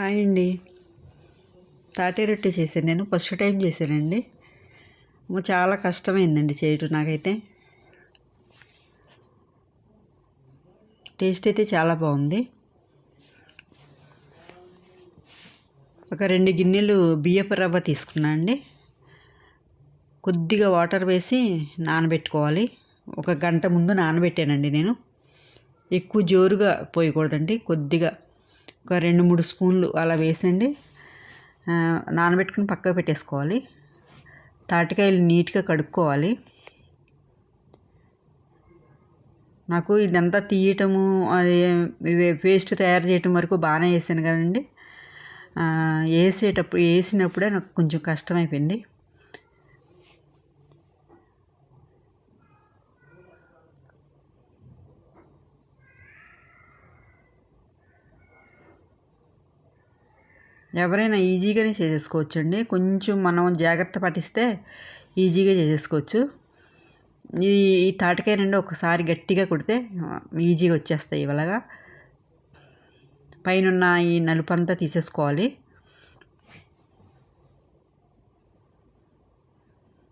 Hi అండి తాటే రొట్టె చేశాను నేను ఫస్ట్ టైం చేశానండి. చాలా కష్టమైందండి చేయటం నాకైతే. టేస్ట్ అయితే చాలా బాగుంది. ఒక రెండు గిన్నెలు బియ్యపు రవ్వ తీసుకున్నా అండి. కొద్దిగా వాటర్ వేసి నానబెట్టుకోవాలి. ఒక గంట ముందు నానబెట్టానండి నేను. ఎక్కువ జోరుగా పోయకూడదండి కొద్దిగా. ఒక రెండు మూడు స్పూన్లు అలా వేసండి. నానబెట్టుకుని పక్కకు పెట్టేసుకోవాలి. తాటికాయలు నీట్గా కడుక్కోవాలి. నాకు ఇదంతా తీయటము అది పేస్ట్ తయారు చేయటం వరకు బాగానే వేసాను కదండి. వేసేటప్పుడు వేసినప్పుడే నాకు కొంచెం కష్టమైపోయింది. ఎవరైనా ఈజీగానే చేసేసుకోవచ్చు అండి కొంచెం మనం జాగ్రత్త పాటిస్తే ఈజీగా చేసేసుకోవచ్చు. ఈ ఈ తాటికాయ నుండి ఒకసారి గట్టిగా కొడితే ఈజీగా వచ్చేస్తాయి ఇలాగా పైన ఈ నలుపు అంతా తీసేసుకోవాలి.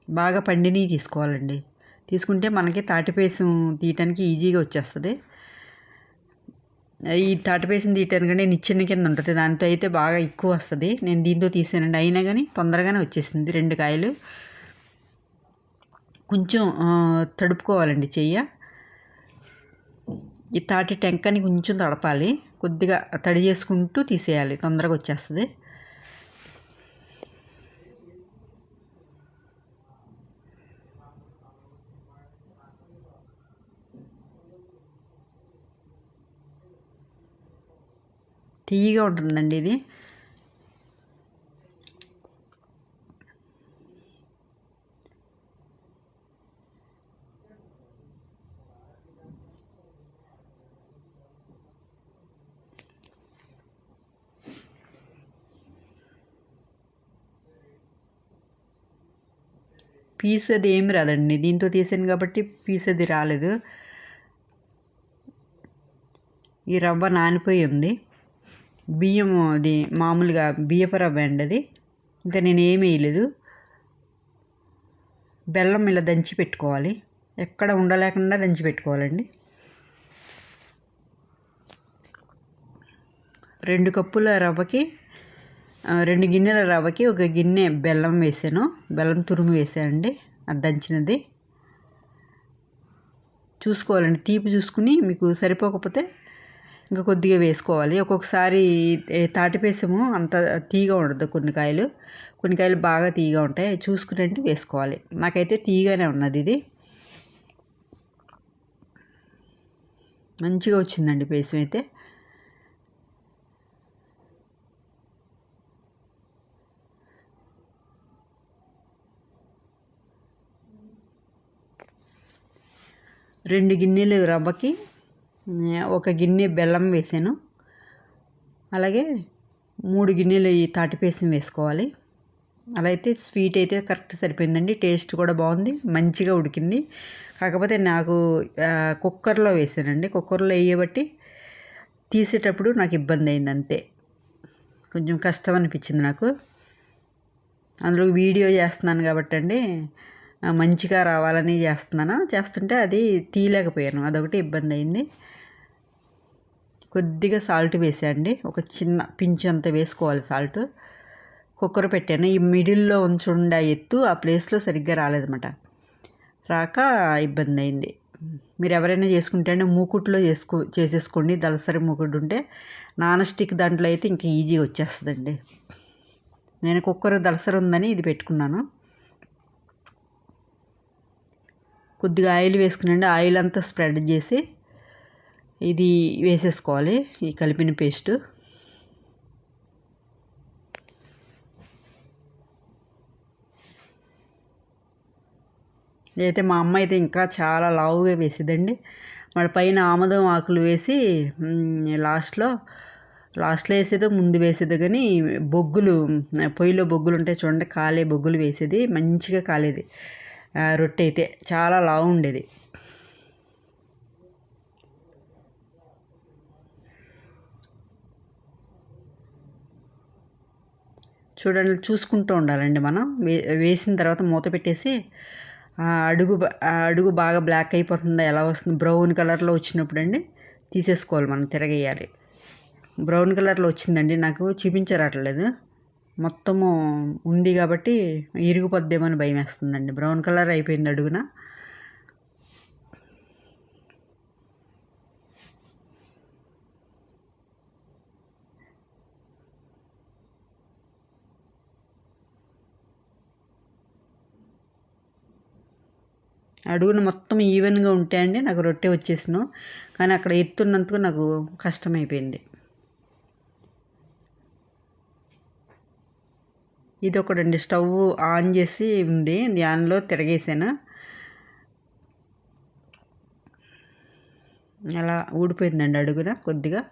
బాగా పండినవి తీసుకోవాలండి. తీసుకుంటే మనకి తాటిపేసం తీయటానికి ఈజీగా వచ్చేస్తుంది. ఈ తాటిపేసిన నేను ఇచ్చిన కింద ఉంటుంది. దాంతో అయితే బాగా ఎక్కువ వస్తుంది. నేను దీంతో తీసానండి. అయినా కానీ తొందరగానే వచ్చేసింది రెండు కాయలు. కొంచెం తడుపుకోవాలండి చెయ్య. ఈ తాటి టెంకని కొంచెం తడపాలి. కొద్దిగా తడి చేసుకుంటూ తీసేయాలి. తొందరగా వచ్చేస్తుంది. తీయగా ఉంటుందండి ఇది. పీస్ అది ఏమి రాదండి. దీంతో తీసాను కాబట్టి పీస్ అది రాలేదు. ఈ రవ్వ నానిపోయి ఉంది. బియ్యం అది మామూలుగా బియ్యపు రవ్వ అండి అది. ఇంకా నేను ఏమీ వేయలేదు. బెల్లం ఇలా దంచి పెట్టుకోవాలి. ఎక్కడ ఉండలేకుండా దంచి పెట్టుకోవాలండి. రెండు కప్పుల రవ్వకి రెండు గిన్నెల రవ్వకి ఒక గిన్నె బెల్లం వేసాను. బెల్లం తురుము వేసానండి. అది దంచినది. చూసుకోవాలండి. తీపి చూసుకుని మీకు సరిపోకపోతే ఇంకా కొద్దిగా వేసుకోవాలి. ఒక్కొక్కసారి ఏ తాటిపేసము అంత తీగా ఉండదు కొన్ని కాయలు. కొన్ని కాయలు బాగా తీగా ఉంటాయి. చూసుకుని వేసుకోవాలి. నాకైతే తీగానే ఉన్నది ఇది. మంచిగా వచ్చిందండి పేసం అయితే. రెండు గిన్నెలు రవ్వకి ఒక గిన్నె బెల్లం వేసాను. అలాగే మూడు గిన్నెలు ఈ తాటిపేసం వేసుకోవాలి. అలా అయితే స్వీట్ అయితే కరెక్ట్ సరిపోయిందండి. టేస్ట్ కూడా బాగుంది. మంచిగా ఉడికింది. కాకపోతే నాకు కుక్కర్లో వేసానండి. కుక్కర్లో వేయబట్టి తీసేటప్పుడు నాకు ఇబ్బంది అయింది అంతే. కొంచెం కష్టం అనిపించింది నాకు. అందులో వీడియో చేస్తున్నాను కాబట్టి అండి మంచిగా రావాలని చేస్తున్నాను? చేస్తుంటే అది తీయలేకపోయాను. అదొకటి ఇబ్బంది అయింది. కొద్దిగా సాల్ట్ వేసేయండి. ఒక చిన్న పించ్ అంత వేసుకోవాలి సాల్ట్. కుక్కర్ పెట్టాను. ఈ మిడిల్లో ఉంచుండ ఎత్తు ఆ ప్లేస్లో సరిగ్గా రాలేదన్నమాట. రాక ఇబ్బంది అయింది. మీరు ఎవరైనా చేసుకుంటే అంటే మూకుట్లో చేసుకో చేసేసుకోండి. దలసరి మూకుడు ఉంటే నాన్ స్టిక్ దాంట్లో అయితే ఇంకా ఈజీ వచ్చేస్తుందండి. నేను కుక్కర్ దలసరి ఉందని ఇది పెట్టుకున్నాను. కొద్దిగా ఆయిల్ వేసుకునండి. ఆయిల్ అంతా స్ప్రెడ్ చేసి ఇది వేసేసుకోవాలి ఈ కలిపిన పేస్ట్. అయితే మా అమ్మ అయితే ఇంకా చాలా లావుగా వేసేదండి. మరి పైన ఆమదం ఆకులు వేసి లాస్ట్లో లాస్ట్లో వేసేదో ముందు వేసేదో కానీ బొగ్గులు పొయ్యిలో బొగ్గులు ఉంటాయి చూడండి కాలే బొగ్గులు వేసేది మంచిగా కాలేది. రొట్టె అయితే చాలా లావు ఉండేది చూడండి చూసుకుంటూ ఉండాలండి మనం. వే వేసిన తర్వాత మూత పెట్టేసి అడుగు అడుగు బాగా బ్లాక్ అయిపోతుందా ఎలా వస్తుంది బ్రౌన్ కలర్లో వచ్చినప్పుడు అండి తీసేసుకోవాలి మనం తిరగేయాలి. బ్రౌన్ కలర్లో వచ్చిందండి నాకు చూపించరాట్లేదు. మొత్తము ఉంది కాబట్టి ఇరిగిపోద్దేమని భయం వేస్తుందండి బ్రౌన్ కలర్ అయిపోయింది అడుగున. అడుగులు మొత్తం ఈవెన్గా ఉంటాయండి. అండి నాకు రొట్టె వచ్చేసినాం. కానీ అక్కడ ఎత్తున్నందుకు నాకు కష్టమైపోయింది. ఇది ఒకటండి స్టవ్ ఆన్ చేసి ఉంది. దానిలో తిరగేసాను. అలా ఊడిపోయిందండి అడుగున కొద్దిగా.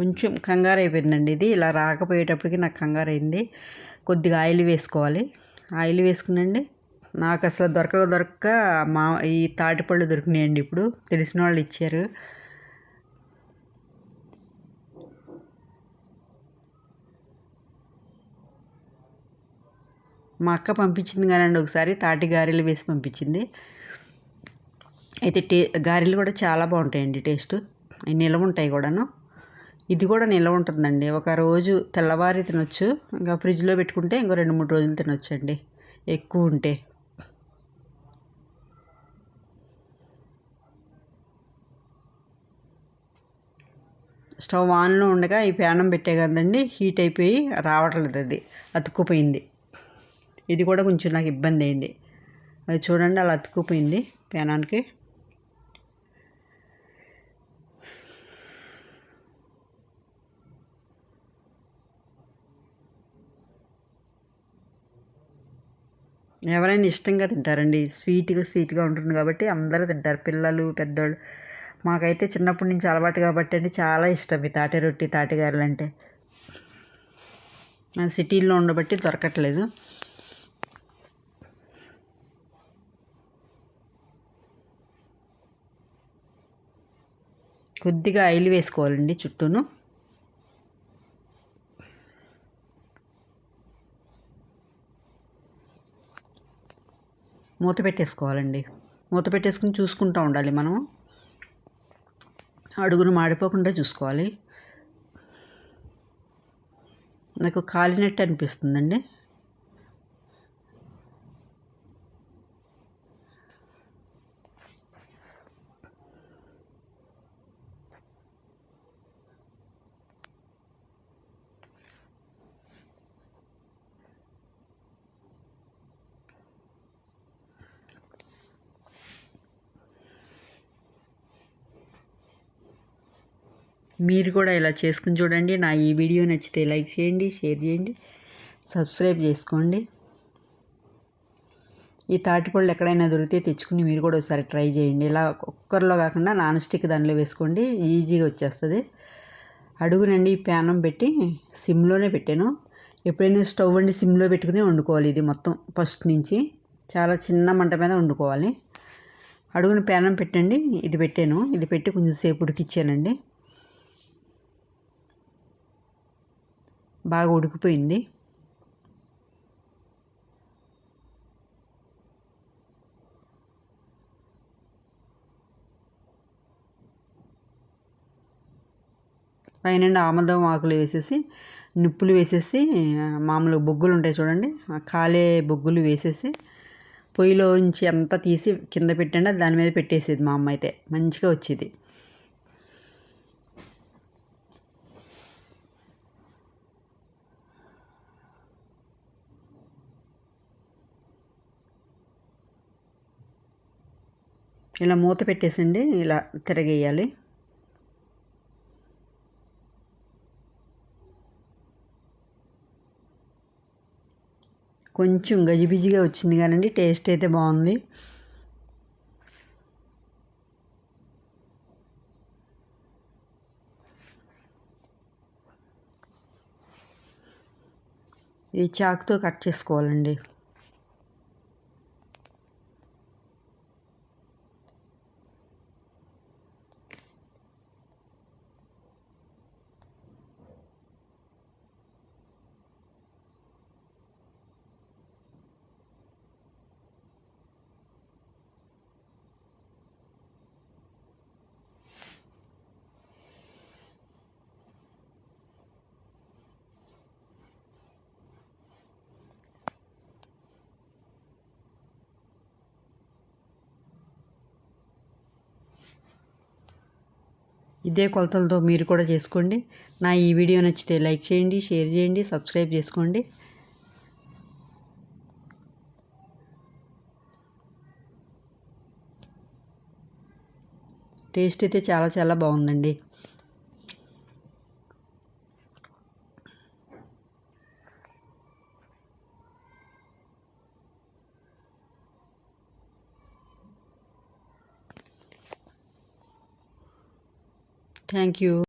కొంచెం కంగారు అయిపోయిందండి ఇది. ఇలా రాకపోయేటప్పటికి నాకు కంగారు అయింది కొద్దిగా ఆయిల్ వేసుకోవాలి. ఆయిల్ వేసుకునండి. నాకు అసలు దొరకక దొరక్క మా ఈ తాటిపళ్ళు దొరికినాయండి ఇప్పుడు. తెలిసిన వాళ్ళు ఇచ్చారు. మా అక్క పంపించింది కానండి ఒకసారి. తాటి గారెలు వేసి పంపించింది. అయితే టే గారెలు కూడా చాలా బాగుంటాయండి టేస్ట్. నిలవ ఉంటాయి కూడాను. ఇది కూడా నిల్వ ఉంటుందండి? ఒక రోజు తెల్లవారి తినొచ్చు ఇంకా ఫ్రిడ్జ్లో పెట్టుకుంటే ఇంకో రెండు మూడు రోజులు తినొచ్చండి. ఎక్కువ ఉంటే. స్టవ్ ఆన్లో ఉండగా ఈ ప్యానం పెట్టే కదండి హీట్ అయిపోయి రావట్లేదు అది అతుక్కుపోయింది. ఇది కూడా కొంచెం నాకు ఇబ్బంది అయింది. అది చూడండి అలా అతుక్కుపోయింది ప్యానానికి ఎవరైనా ఇష్టంగా తింటారండి. స్వీట్గా స్వీట్గా ఉంటుంది కాబట్టి అందరూ తింటారు. పిల్లలు పెద్దోళ్ళు. మాకైతే చిన్నప్పటి నుంచి అలవాటు కాబట్టి అండి చాలా ఇష్టం ఈ తాటి రొట్టి తాటిగారులు అంటే. సిటీల్లో ఉండబట్టి దొరకట్లేదు. కొద్దిగా ఆయిల్ వేసుకోవాలండి చుట్టూను. మూత పెట్టేసుకోవాలండి. మూత పెట్టేసుకుని చూసుకుంటూ ఉండాలి మనం. అడుగును మాడిపోకుండా చూసుకోవాలి. నాకు కాలినట్టు అనిపిస్తుందండి. మీరు కూడా ఇలా చేసుకుని చూడండి. నా ఈ వీడియో నచ్చితే లైక్ చేయండి షేర్ చేయండి సబ్స్క్రైబ్ చేసుకోండి. ఈ తాటిపళ్ళు ఎక్కడైనా దొరికితే తెచ్చుకుని మీరు కూడా ఒకసారి ట్రై చేయండి. ఇలా కుక్కర్లో కాకుండా నాన్ స్టిక్ దానిలో వేసుకోండి ఈజీగా వచ్చేస్తుంది. అడుగునండి ప్యానం పెట్టి సిమ్లోనే పెట్టాను. ఎప్పుడైనా స్టవ్ అండి సిమ్లో పెట్టుకుని వండుకోవాలి ఇది మొత్తం ఫస్ట్ నుంచి. చాలా చిన్న మంట మీద వండుకోవాలి. అడుగున ప్యానం పెట్టండి ఇది పెట్టాను. ఇది పెట్టి కొంచెం సేపు ఉడికిచ్చానండి. బాగా ఉడికిపోయింది. పైన ఆమదం ఆకులు వేసేసి నిప్పులు వేసేసి మామూలు బొగ్గులు ఉంటాయి చూడండి కాలే బొగ్గులు వేసేసి పొయ్యిలో నుంచి అంతా తీసి కింద పెట్టండి దాని మీద పెట్టేసేది మా అమ్మ అయితే. మంచిగా వచ్చేది. ఇలా మూత పెట్టేసండి ఇలా తిరగేయాలి. కొంచెం గజిబిజిగా వచ్చింది కానండి టేస్ట్ అయితే బాగుంది. ఈ చాకుతో కట్ చేసుకోవాలండి. ఇదే కొలతలతో మీరు కూడా చేసుకోండి. నా ఈ వీడియో నచ్చితే లైక్ చేయండి షేర్ చేయండి సబ్స్క్రైబ్ చేసుకోండి. టేస్ట్ అయితే చాలా చాలా బాగుందండి. Thank you.